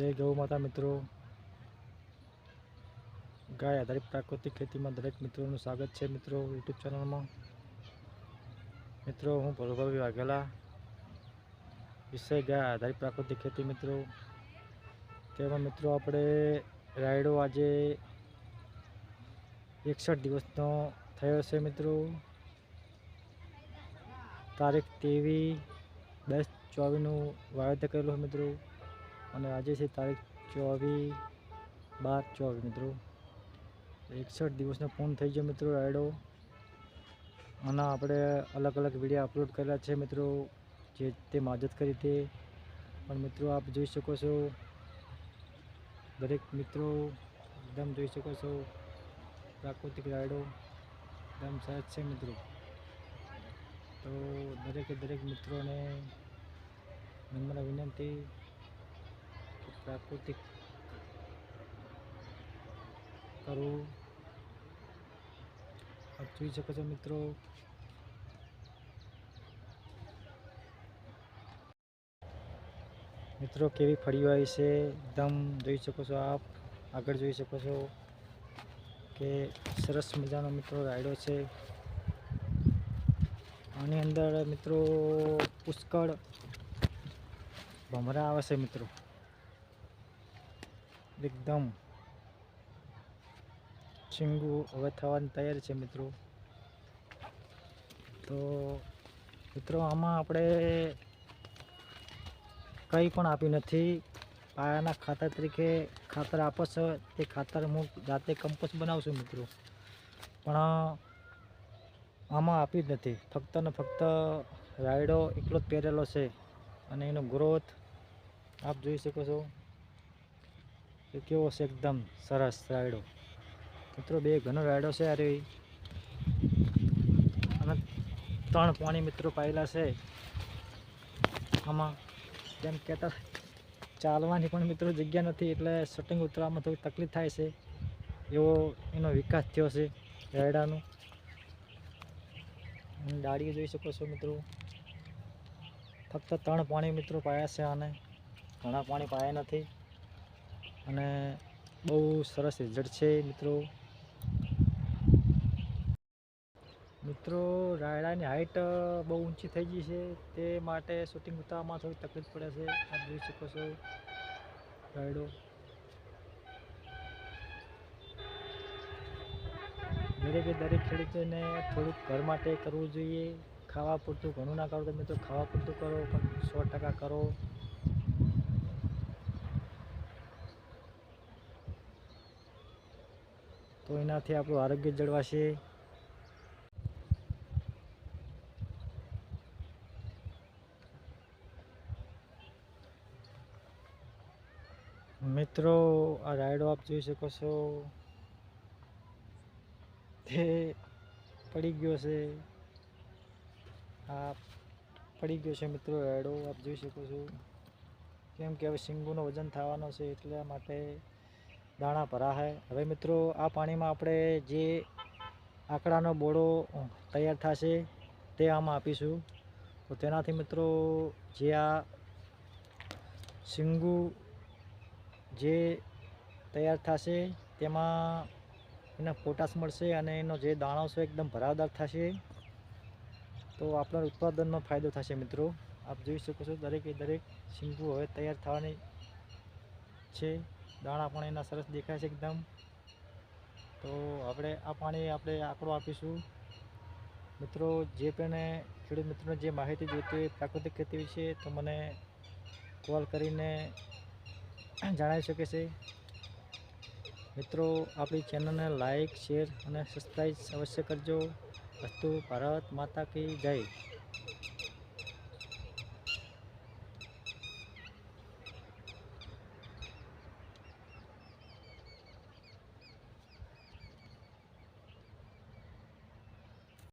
જય ગૌ માતા મિત્રો. ગાય આધારિત પ્રાકૃતિક ખેતીમાં દરેક મિત્રોનું સ્વાગત છે મિત્રો યુટ્યુબ ચેનલમાં. મિત્રો, હું ભોલભાઈ વાઘેલા, વિષય ગાય આધારિત પ્રાકૃતિક ખેતી મિત્રો. તેમાં મિત્રો આપણે રાયડો આજે એકસઠ દિવસનો થયો છે મિત્રો. તારીખ તેવી દસ ચોવીસનું વાવેતર કરેલું મિત્રો. અને આજે છે તારીખ ચોવીસ બાર ચોવીસ મિત્રો. એકસઠ દિવસનો ફોન થઈ ગયો મિત્રો રાયડો. આના આપણે અલગ અલગ વીડિયો અપલોડ કરેલા છે મિત્રો, જે તે માજત કરી તે પણ મિત્રો આપ જોઈ શકો છો, દરેક મિત્રો એકદમ જોઈ શકો છો, પ્રાકૃતિક રાયડો એકદમ સરસ છે મિત્રો. તો દરેકે દરેક મિત્રોને નમ્ર વિનંતી પ્રાકૃતિક કરવું. જોઈ શકો છો મિત્રો. મિત્રો, કેવી ફળીઓ આવી છે? એકદમ જોઈ શકો છો આપ. આગળ જોઈ શકો છો કે સરસ મજાનો મિત્રો રાયડો છે. આની અંદર મિત્રો પુષ્કળ ભમરા આવે છે મિત્રો. એકદમ શીંગું હવે થવાની તૈયારી છે મિત્રો. તો મિત્રો આમાં આપણે કંઈ પણ આપ્યું નથી. પાયાના ખાતર તરીકે ખાતર આપે છે, તે ખાતર હું જાતે કમ્પોસ્ટ બનાવું છું મિત્રો. પણ આમાં આપ્યું જ નથી. ફક્ત ને ફક્ત રાયડો એકલો જ પહેરેલો છે અને એનો ગ્રોથ આપ જોઈ શકો છો. કે કેવો છે એકદમ સરસ રાયડો. મિત્રો, બે ઘણો રાયડો છે અરે અને ત્રણ પાણી મિત્રો પાયેલા છે. આમાં જેમ કહેતા ચાલવાની પણ મિત્રો જગ્યા નથી, એટલે શટિંગ ઉતરવામાં થોડી તકલીફ થાય છે. એવો એનો વિકાસ થયો છે રાયડાનો. ડાળીઓ જોઈ શકો છો મિત્રો. ફક્ત ત્રણ પાણી મિત્રો પાયા છે અને ઘણા પાણી પાયા નથી. અને બહુ સરસ રિઝલ્ટ છે મિત્રો. મિત્રો, રાયડાની હાઈટ બહુ ઊંચી થઈ ગઈ છે. તે માટે શૂટિંગ ઉતારવામાં થોડી તકલીફ પડે છે. આપ જોઈ શકો છો રાયડો. દરેકે દરેક ખેડૂતોને થોડુંક ઘર માટે કરવું જોઈએ. ખાવા પૂરતું ઘણું ના કરો તમે તો ખાવા પૂરતું કરો, પણ સો ટકા કરો. તો એનાથી આપણું આરોગ્ય જળવાશે. મિત્રો, આ રાયડો આપ જોઈ શકો છો. તે પડી ગયો છે. આ પડી ગયો છે મિત્રો રાયડો આપ જોઈ શકો છો. કેમ કે હવે શિંગુનો વજન થવાનો છે એટલા માટે દાણા ભરા છે હવે મિત્રો, આ પાણીમાં આપણે જે આકડાનો બોળો તૈયાર થશે તે આમાં આપીશું. તો તેનાથી મિત્રો, જે આ શીંગુ જે તૈયાર થશે તેમાં એને પોટાશ મળશે અને એનો જે દાણો છે એકદમ ભરાવદાર થશે. તો આપણા ઉત્પાદનમાં ફાયદો થશે મિત્રો. આપ જોઈ શકો છો દરેકે દરેક શીંગુ હવે તૈયાર થવાની છે. દાણા પણ એના સરસ દેખાય છે એકદમ. તો આપણે આ પાણી આપણે આંકડો આપીશું. મિત્રો, જે પણ ખેડૂત મિત્રોને જે માહિતી જોઈતી હોય પ્રાકૃતિક ખેતી વિશે, તો મને કોલ કરીને જણાવી શકે છે. મિત્રો, આપણી ચેનલને લાઇક શેર અને સબસ્ક્રાઈબ અવશ્ય કરજો. અસ્તુ ભારત માતા કી જય.